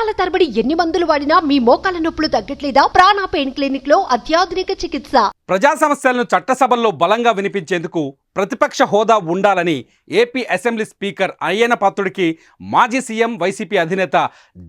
సంవత్సరాల తరబడి ఎన్ని మందులు వాడినా మీ మోకాల నొప్పులు తగ్గట్లేదా? ప్రాణ పెయిన్ క్లినిక్లో అత్యాధునిక చికిత్స. ప్రజా సమస్యలను చట్టసభల్లో బలంగా వినిపించేందుకు ప్రతిపక్ష హోదా ఉండాలని ఏపీ అసెంబ్లీ స్పీకర్ అయ్యన పాత్రుడికి మాజీ సీఎం వైసీపీ అధినేత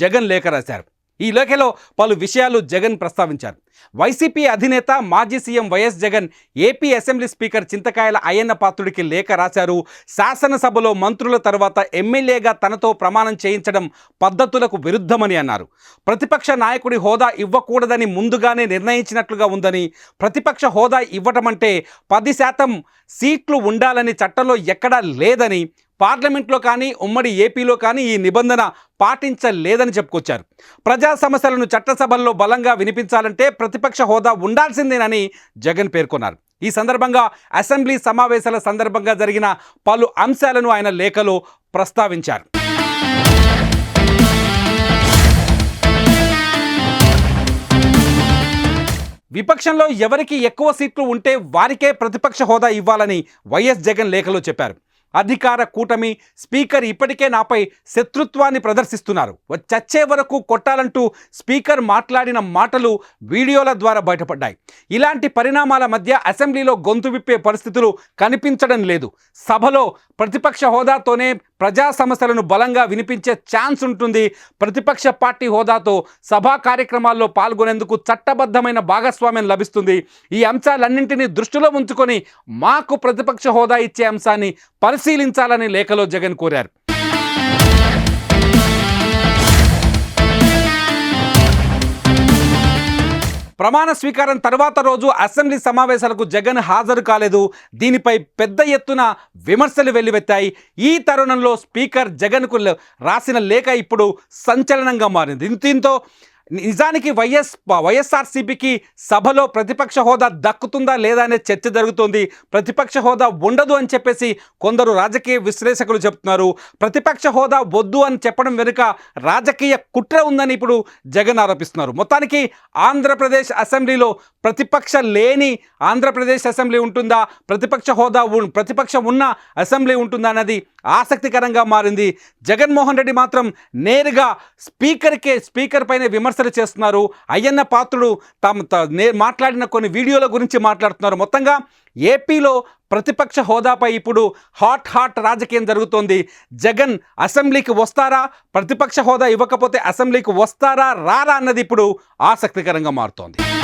జగన్ లేఖ రాశారు. ఈ లేఖలో పలు విషయాలు జగన్ ప్రస్తావించారు. వైసీపీ అధినేత మాజీ CM YS Jagan AP assembly speaker Chintakayala Ayyanna పాత్రుడికి లేఖ రాశారు. శాసనసభలో మంత్రుల తర్వాత ఎమ్మెల్యేగా తనతో ప్రమాణం చేయించడం పద్ధతులకు విరుద్ధమని అన్నారు. ప్రతిపక్ష నాయకుడి హోదా ఇవ్వకూడదని ముందుగానే నిర్ణయించినట్లుగా ఉందని ప్రతిపక్ష హోదా ఇవ్వటమంటే పది శాతం సీట్లు ఉండాలని చట్టంలో ఎక్కడా లేదని పార్లమెంట్లో కానీ ఉమ్మడి ఏపీలో కానీ ఈ నిబంధన పాటించలేదని చెప్పుకొచ్చారు. ప్రజా సమస్యలను చట్టసభల్లో బలంగా వినిపించాలంటే ప్రతిపక్ష హోదా ఉండాల్సిందేనని జగన్ పేర్కొన్నారు. ఈ సందర్భంగా అసెంబ్లీ సమావేశాల సందర్భంగా జరిగిన పలు అంశాలను ఆయన లేఖలో ప్రస్తావించారు. విపక్షంలో ఎవరికి ఎక్కువ సీట్లు ఉంటే వారికే ప్రతిపక్ష హోదా ఇవ్వాలని వైఎస్ జగన్ లేఖలో చెప్పారు. అధికార కూటమి స్పీకర్ ఇప్పటికే నాపై శత్రుత్వాన్ని ప్రదర్శిస్తున్నారు. చచ్చే వరకు కొట్టాలంటూ స్పీకర్ మాట్లాడిన మాటలు వీడియోల ద్వారా బయటపడ్డాయి. ఇలాంటి పరిణామాల మధ్య అసెంబ్లీలో గొంతు విప్పే పరిస్థితులు కనిపించడం లేదు. సభలో ప్రతిపక్ష హోదాతోనే ప్రజా సమస్యలను బలంగా వినిపించే ఛాన్స్ ఉంటుంది. ప్రతిపక్ష పార్టీ హోదాతో సభా కార్యక్రమాల్లో పాల్గొనేందుకు చట్టబద్ధమైన భాగస్వామ్యం లభిస్తుంది. ఈ అంశాలన్నింటినీ దృష్టిలో ఉంచుకొని మాకు ప్రతిపక్ష హోదా ఇచ్చే అంశాన్ని పరిశీలించాలని లేఖలో జగన్ కోరారు. ప్రమాణ స్వీకారం తర్వాత రోజు అసెంబ్లీ సమావేశాలకు జగన్ హాజరు కాలేదు. దీనిపై పెద్ద ఎత్తున విమర్శలు వెల్లువెత్తాయి. ఈ తరుణంలో స్పీకర్ జగన్కు రాసిన లేఖ ఇప్పుడు సంచలనంగా మారింది. దీంతో నిజానికి వైఎస్ వైఎస్ఆర్సీపీకి సభలో ప్రతిపక్ష హోదా దక్కుతుందా లేదా అనే చర్చ జరుగుతోంది. ప్రతిపక్ష హోదా ఉండదు అని చెప్పేసి కొందరు రాజకీయ విశ్లేషకులు చెప్తున్నారు. ప్రతిపక్ష హోదా వద్దు అని చెప్పడం వెనుక రాజకీయ కుట్ర ఉందని ఇప్పుడు జగన్ ఆరోపిస్తున్నారు. మొత్తానికి ఆంధ్రప్రదేశ్ అసెంబ్లీలో ప్రతిపక్ష లేని ఆంధ్రప్రదేశ్ అసెంబ్లీ ఉంటుందా? ప్రతిపక్ష హోదా ప్రతిపక్షం ఉన్న అసెంబ్లీ ఉంటుందా అన్నది ఆసక్తికరంగా మారింది. జగన్మోహన్ రెడ్డి మాత్రం నేరుగా స్పీకర్కే స్పీకర్ పైన విమర్శలు చేస్తున్నారు. అయ్యన్న పాత్రుడు తాము త- మాట్లాడిన కొన్ని వీడియోల గురించి మాట్లాడుతున్నారు. మొత్తంగా ఏపీలో ప్రతిపక్ష హోదాపై ఇప్పుడు హాట్ హాట్ రాజకీయం జరుగుతోంది. జగన్ అసెంబ్లీకి వస్తారా? ప్రతిపక్ష హోదా ఇవ్వకపోతే అసెంబ్లీకి వస్తారా? రారా అన్నది ఇప్పుడు ఆసక్తికరంగా మారుతోంది.